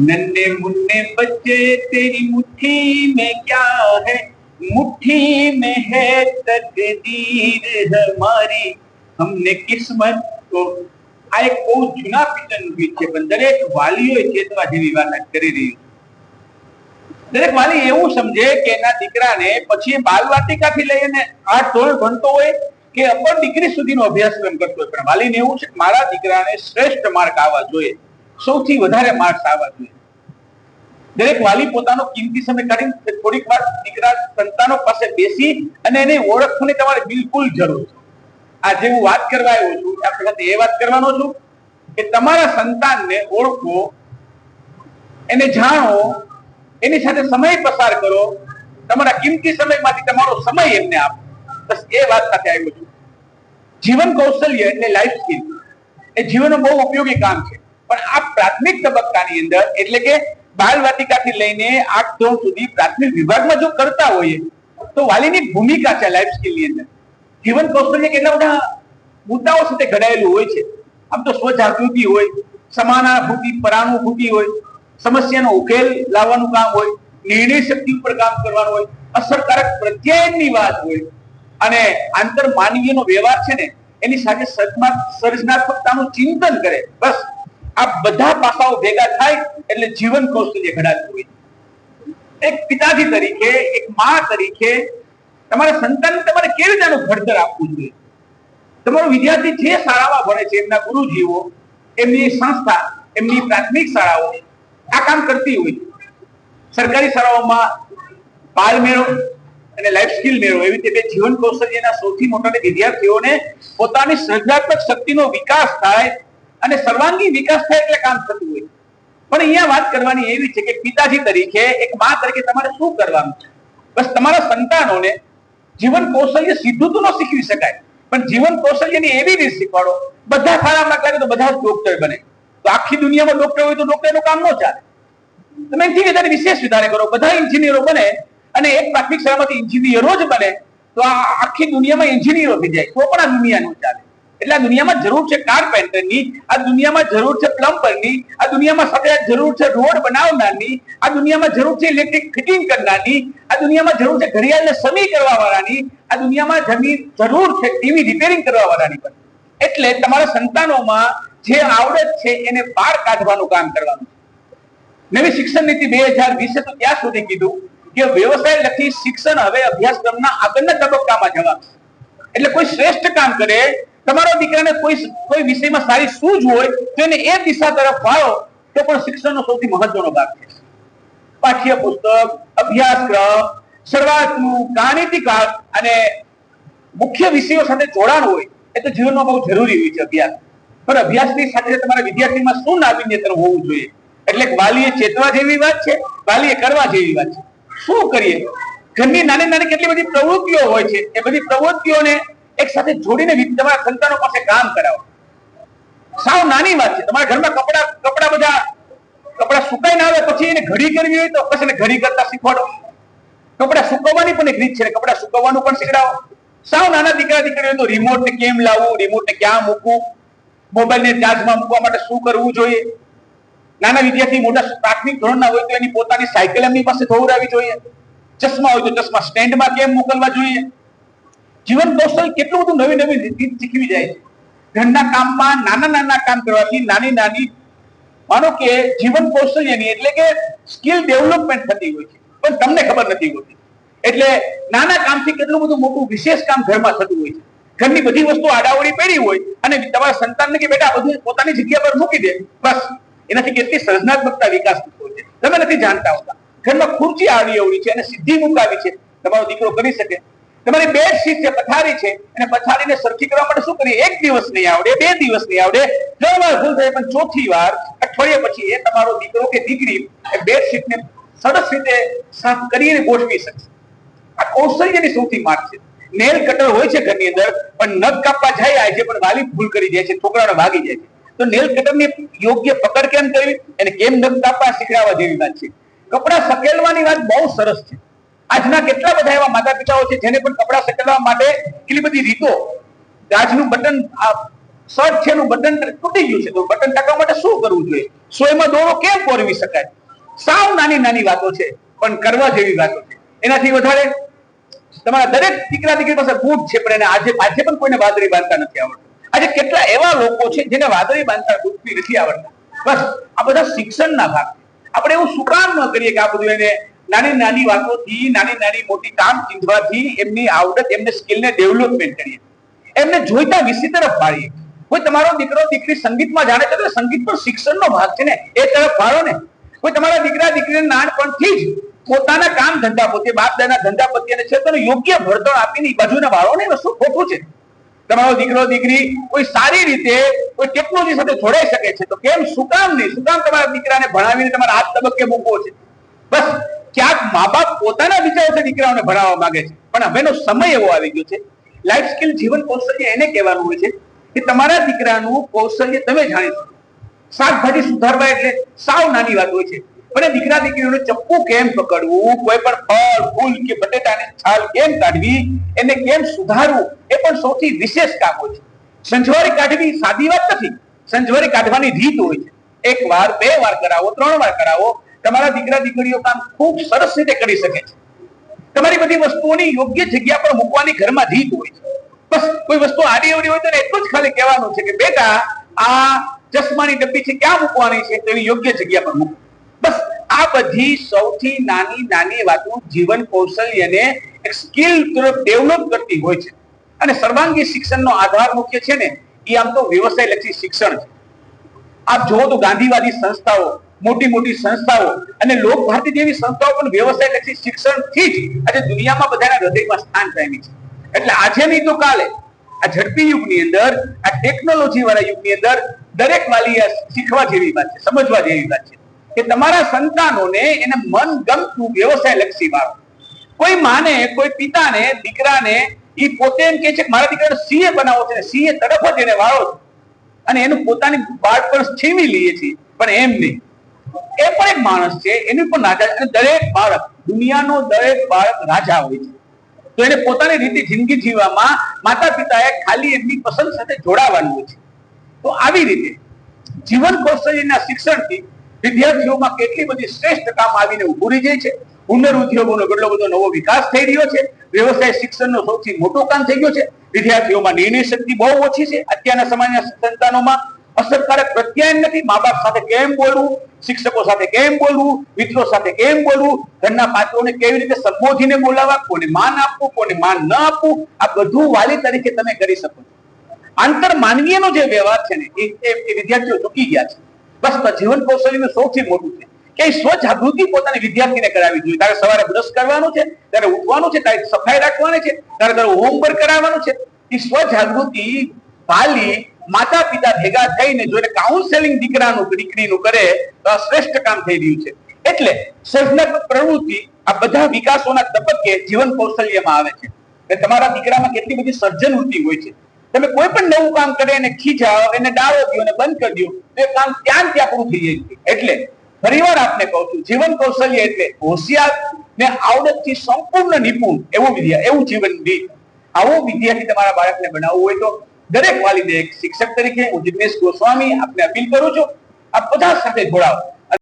नन्हे मुन्ने बच्चे तेरी मुट्ठी में क्या है मुट्ठी में है तकदीर हमारी हमने किस्मत को આ એક બહુ જૂના પિક્ચરનું ગીત છે પણ દરેક વાલીઓ ચેતવા જેવી વાત કરી રહી છે દરેક વાલી એવું સમજે કે એના દીકરાને પછી બાલવાટિકાથી લઈને આઠ ધોરણ ભણતો હોય કે અપર ડિગ્રી સુધીનો અભ્યાસક્રમ કરતો હોય પણ વાલીને એવું છે કે મારા દીકરાને શ્રેષ્ઠ માર્ક આવવા જોઈએ સૌથી વધારે માર્ક્સ આવવા જોઈએ. દરેક વાલી પોતાનો કિંમતી સમય કાઢીને થોડીક વાર દીકરા સંતાનો પાસે બેસી અને એને ઓળખવાની તમારે બિલકુલ જરૂર છે. આજે હું વાત કરવા આવ્યો છું આપણે સાથે એ વાત કરવાનો છું કે તમારા સંતાનને ઓળખો, એને જાણો, એની સાથે સમય પસાર કરો, તમારા કિંમતી સમયમાંથી તમારો સમય એમને આપો. બસ એ વાત સાથે આવ્યો છું. જીવન કૌશલ્ય એટલે લાઈફ સ્કિલ એ જીવનનું બહુ ઉપયોગી કામ છે. પણ આ પ્રાથમિક તબક્કાની અંદર, એટલે કે બાળ વાટિકાથી લઈને આઠ ધોરણ સુધી પ્રાથમિક વિભાગમાં જો કરતા હોઈએ, તો વાલીની ભૂમિકા છે લાઈફ સ્કિલની અંદર. જીવન કૌશલ્ય કેટલા બધા મુદ્દાઓ સાથે ઘડાયેલું હોય છે. આમ તો સ્વજાગૃતિ હોય, સમાનાભૂતિ, પરાનુભૂતિ હોય, સમસ્યાનો ઉકેલ લાવવાનું કામ હોય, નિર્ણય શક્તિ ઉપર કામ કરવાનું હોય, અસરકારક પ્રત્યાયનની વાત હોય, અને આંતર માનવીયનો વ્યવહાર છે ને, એની સાથે સર્જનાત્મકતાનું ચિંતન કરે. બસ. આ બધા પાસાઓ ભેગા થાય એટલે જીવન કૌશલ્ય ઘડાતું હોય એક પિતાજી તરીકે, એક મા તરીકે તમારા સંતાનને તમારે કેવી રીતે ઘડતર આપવું જોઈએ? તમારો વિદ્યાર્થી જે શાળામાં ભણે છે, એમના ગુરુજીઓ, એમની સંસ્થા, એમની પ્રાથમિક શાળાઓ આ કામ કરતી હોય સરકારી શાળાઓમાં બાલ મેળો અને લાઈફ સ્કિલ મેળો એવી રીતે જીવન કૌશલ્યના સૌથી મોટા વિદ્યાર્થીઓને પોતાની સર્જનાત્મક શક્તિનો વિકાસ થાય અને સર્વાંગી વિકાસ થાય એટલે કામ થતું હોય. પણ અહીંયા વાત કરવાની એવી છે કે પિતાજી તરીકે એક મા તરીકે તમારે શું કરવાનું છે? બસ તમારા સંતાનોને જીવન કૌશલ્ય સીધું તો ન શીખવી શકાય, પણ જીવન કૌશલ્યની એવી રીત શીખવાડો, બધા સારા માર્ક લાગે તો બધા જ ડોક્ટર બને. તો આખી દુનિયામાં ડોક્ટર હોય તો ડોક્ટરનું કામ ન ચાલે. તમે એથી વધારે વિશેષ વધારે કરો, બધા એન્જિનિયરો બને અને એક પ્રાથમિક શાળામાંથી એન્જિનિયરો જ બને, તો આ આખી દુનિયામાં એન્જિનિયરો થઈ જાય, તો પણ આ દુનિયા ન ચાલે. એટલે આ દુનિયામાં જરૂર છે કારપેન્ટરની આ દુનિયામાં જરૂર છે પ્લમ્બરની આ દુનિયામાં સાથે જરૂર છે રોડ બનાવનારની, આ દુનિયામાં જરૂર છે ઇલેક્ટ્રિક ફિટિંગ કરનારની, આ દુનિયામાં જરૂર છે ઘડિયાળને સમી કરવા વાળાની આ દુનિયામાં જમીન જરૂર છે ટીવી રિપેરિંગ કરવા વાળાની પણ. એટલે તમારા સંતાનોમાં જે આવડત છે એને બહાર કાઢવાનું કામ કરવાનું નવી શિક્ષણ નીતિ બે હજાર વીસે તો ત્યાં સુધી કીધું કે વ્યવસાય લખી શિક્ષણ હવે અભ્યાસક્રમના આગળના તબક્કામાં જવાનું એટલે કોઈ શ્રેષ્ઠ કામ કરે તમારો દીકરાને કોઈ કોઈ વિષયમાં સારી સૂઝ હોય, તો એને એ દિશા તરફ વાળો, તો પણ શિક્ષણનો સૌથી મહત્વનો ભાગ છે. પાઠ્ય પુસ્તક અભ્યાસક્રમ, શરૂઆતનું ગાણિતિક અને મુખ્ય વિષયો સાથે જોડાણ હોય, એ તો જીવનમાં બહુ જરૂરી હોય છે અભ્યાસ. પણ અભ્યાસની સાથે તમારા વિદ્યાર્થીમાં શું નાવીન્યતર હોવું જોઈએ? એટલે વાલીએ ચેતવા જેવી વાત છે, વાલીએ કરવા જેવી વાત છે. શું કરીએ? ઘરની નાની નાની કેટલી બધી પ્રવૃત્તિઓ હોય છે, એ બધી પ્રવૃત્તિઓને એક સાથે જોડીને તમારા સંતાનો પાસે કામ કરાવો. સાવ નાની વાત છે. તમારા ઘરમાં કપડા કપડા બધા કપડા સુકાઈ ના આવે પછી એને ઘડી કરવી હોય તો પછી એને ઘડી કરતા શીખવાડો. કપડા સુકવવાની પણ એક રીત છે. કપડા સુકવવાનું પણ શીખડાવો. સાવ નાના દીકરા દીકરીઓ તો રિમોટ ને કેમ લાવવું? રિમોટ ને ક્યાં મૂકવું? મોબાઈલ ને ચાર્જમાં મૂકવા માટે શું કરવું જોઈએ? નાના વિદ્યાર્થી મોટા પ્રાથમિક ધોરણના હોય તો એની પોતાની સાયકલ એમની પાસે ધોવડાવી જોઈએ. ચશ્મા હોય તો ચશ્મા સ્ટેન્ડમાં કેમ મોકલવા જોઈએ? જીવન કૌશલ કેટલું બધું નવી નવી રીત શીખવી જાય છે. ઘરના કામમાં નાના નાના કામ કરવાથી નાની નાની માનો કે જીવન કૌશલ્યની એટલે કે સ્કિલ ડેવલપમેન્ટ થતી હોય છે. પણ તમને ખબર નથી હોતી. એટલે નાના કામથી કેટલું બધું મોટું વિશેષ કામ ઘરમાં થતું હોય છે. ઘરની બધી વસ્તુ આડાવડી પડી હોય અને તમારા સંતાનને કે બેટા બધું પોતાની જગ્યા પર મૂકી દે. બસ. એનાથી કેટલી સર્જનાત્મકતા વિકાસ થતો હોય છે. તમે નથી જાણતા હોતા. ઘરમાં ખુરચી આવી અવળી છે અને સિદ્ધિ મુકાવી છે. તમારો દીકરો કરી શકે. તમારી બેડ શીટ છે પથારી છે અને પથારીને સરખી કરવા માટે શું કરીએ? એક દિવસ નહીં આવડે, બે દિવસ નહીં આવડે. ત્રણ વાર ભૂલ થાય, પણ ચોથી વાર, અઠવાડિયા પછી એ તમારો દીકરો કે દીકરી એ બેડ શીટને સરસ રીતે સાફ કરીને ગોઠવી શકશે. આ કૌશલ્યની સૌથી માર્ગ છે. નેલ કટર હોય છે ઘરની અંદર, પણ નખ કાપવા જાય છે પણ વાલી ભૂલ કરી જાય છે છોકરાને ભાગી જાય છે. તો નેલ કટરની યોગ્ય પકડ કેમ કરવી? અને કેમ નખ કાપવા શીખડાવવા જેવી વાત છે. કપડા સકેલવાની વાત બહુ સરસ છે. આજના કેટલા બધા એવા માતા પિતાઓ છે જેને પણ કપડા સકેલવા માટે કેટલી બધી રીતો, ગાજનું બટન શર્ટ છે બટન તૂટી ગયું છે. તો બટન ટકાવવા માટે શું કરવું જોઈએ? સોયમાં દોરો કેમ પોરવી શકાય? સાવ નાની નાની વાતો છે, પણ કરવા જેવી વાતો છે. એનાથી વધારે તમારા દરેક દીકરા દીકરી પાસે બૂટ છે, પણ એને આજે આજે પણ કોઈને વાદળી બાંધતા નથી આવડતું. આજે કેટલા એવા લોકો છે જેને વાદળી બાંધતા બૂટની નથી આવડતા. બસ, આ બધા શિક્ષણના ભાગ આપણે એવું શું કામ ન કરીએ કે આ બધું એને નાની નાની વાતોથી, નાની નાની મોટી કામ ચીંધવાથી એમની આવડત, એમને સ્કિલને ડેવલપમેન્ટ કરીએ. એમને જોઈતા વિષય તરફ વાળીએ. કોઈ તમારો દીકરો, દીકરી સંગીતમાં જાણે તો સંગીત પણ શિક્ષણનો ભાગ છે ને, એ તરફ વાળો ને. કોઈ તમારા દીકરા, દીકરીને નાનપણથી જ પોતાના કામ ધંધા પોતે બાપ દાદા ધંધા પતિ અને છે યોગ્ય ભણતર આપીને એ બાજુને વાળો ને શું ખોટું છે. તમારો દીકરો, દીકરી કોઈ સારી રીતે, કોઈ ટેકનોલોજી સાથે જોડાઈ શકે છે તો કેમ, શું કામ નહીં? શું કામ તમારા દીકરાને ભણાવીને તમારા હાથ તબક્કે મૂકવો છે? બસ. ક્યાંક મા બાપ પોતાના વિચારોથી દીકરાઓને ભણાવવા માંગે છે. પણ હવેનો સમય એવો આવી ગયો છે. લાઈફ સ્કિલ જીવન કૌશલ્ય એને કહેવાનું હોય છે કે તમારા દીકરાનું કૌશલ્ય તમે જાણી શકો. શાકભાજી સુધારવા એટલે સાવ નાની વાત હોય છે. પણ દીકરા દીકરીઓને ચપ્પુ કેમ પકડવું? કોઈ પણ ફળ, ફૂલ કે બટેટાની છાલ કેમ કાઢવી? એને કેમ સુધારવું? એ પણ સૌથી વિશેષ કામ હોય છે. સંજવારી કાઢવી સાદી વાત નથી. સંજવારી કાઢવાની રીત હોય છે. એક વાર, બે વાર કરાવો, ત્રણ વાર કરાવો. તમારા દીકરા દીકરીઓ કામ ખૂબ સરસ રીતે કરી શકે છે. તમારી બધી વસ્તુઓની યોગ્ય જગ્યા પર મૂકવાની ઘરમાં રીત હોય છે. બસ, કોઈ વસ્તુ આડી અવડી હોય તો એટલું જ ખાલી કહેવાનું છે કે, બેટા, આ ચશ્માની ડબ્બી છે, ક્યાં મૂકવાની છે? તેની યોગ્ય જગ્યા પર મૂકો. બસ, આ બધી સૌથી નાની નાની વાતો જીવન કૌશલ્યને એક સ્કિલ તરફ ડેવલપ કરતી હોય છે. અને સર્વાંગી શિક્ષણનો આધાર મુખ્ય છે ને એ આમ તો વ્યવસાય લક્ષી શિક્ષણ છે. આપ જુઓ તો ગાંધીવાદી સંસ્થાઓ મોટી મોટી સંસ્થાઓ અને લોક ભારતી જેવી સંસ્થાઓ પણ વ્યવસાય લક્ષી શિક્ષણથી જ આજે દુનિયામાં બધાના હૃદયમાં સ્થાન પામી છે. એટલે આજે નહીં તો કાલે. આ ઝડપી યુગની અંદર, આ ટેકનોલોજી વાળા યુગની અંદર દરેક વાલી શીખવા જેવી વાત છે, સમજવા જેવી વાત છે. કે તમારા સંતાનોને એને મન ગમતું વ્યવસાય લક્ષી વાળો. કોઈ માને, કોઈ પિતાને, દીકરાને એ પોતે એમ કે છે મારા દીકરાને સીએ બનાવો છે સીએ તરફ જ એને વાળો અને એનું પોતાની બાળપણ છીનવી લઈએ છીએ, પણ એમ નહીં. એ પણ એક માણસ છે, એને પણ રાજા દરેક બાળક, દુનિયાનો દરેક બાળક રાજા હોય છે. તો એને પોતાની રીતે જિંદગી જીવવામાં માતા પિતાએ ખાલી એમની પસંદ સાથે જોડાવાનું છે. તો આવી રીતે જીવન કૌશલ્યના શિક્ષણથી વિદ્યાર્થીઓમાં કેટલી બધી શ્રેષ્ઠ કામ આવીને ઉભું જાય છે. હુનર ઉદ્યોગોનો કેટલો બધો નવો વિકાસ થઈ રહ્યો છે. વ્યવસાય શિક્ષણનો સૌથી મોટો કામ થઈ ગયો છે. વિદ્યાર્થીઓમાં નિર્ણય શક્તિ બહુ ઓછી છે. અત્યારના સમાજના સંતાનોમાં અસરકારક પ્રત્યાયન નથી. મા બાપ સાથે કેમ બોલવું? શિક્ષકો સાથે કેમ બોલવું, મિત્રો સાથે કેમ બોલવું, ઘરના પાત્રોને કેવી રીતે સંબોધીને બોલાવવા, કોને માન આપવું, કોને માન ન આપવું, આ બધું વાલી તરીકે તમે કરી શકો છો. આંતર માનવીયનો જે વ્યવહાર છે ને, એ વિદ્યાર્થીઓ ચૂકી ગયા છે. બસ જીવન કૌશલ્યનું સૌથી મોટું છે. કે સ્વ સ્વજાગૃતિ પોતાની વિદ્યાર્થીને કરાવી જોઈએ. તારે સવારે બ્રશ કરવાનું છે, તારે ઉઠવાનું છે, તારે સફાઈ રાખવાની છે, તારે તારું હોમવર્ક કરાવવાનું છે. એ સ્વજાગૃતિ વાલી માતા પિતા ભેગા થઈને જો કાઉન્સેલિંગ દીકરાનું, દીકરીનું કરે, તો આ શ્રેષ્ઠ કામ થઈ રહ્યું છે. એટલે સર્જનાત્મક પ્રવૃત્તિ આ બધા વિકાસોના તબક્કે જીવન કૌશલ્યમાં આવે છે. એટલે તમારા દીકરામાં કેટલી બધી સર્જન વૃત્તિ હોય છે. તમે કોઈ પણ નવું કામ કરે, એને ખીચાવો એને ડાળો દો અને બંધ કરી દો, તો એ કામ ત્યાં ત્યાં પૂરું થઈ જાય એટલે ફરીવાર આપને કહું છું, જીવન કૌશલ્ય એટલે હોશિયાર ને આવડતથી સંપૂર્ણ નિપુણ એવું વિદ્યા, એવું જીવન રીત. આવો વિદ્યાર્થી તમારા બાળકને બનાવવું હોય તો દરેક વાલીને એક શિક્ષક તરીકે હું જિગ્નેશ ગોસ્વામી આપને અપીલ કરું છું, આપ બધા સાથે જોડાઓ.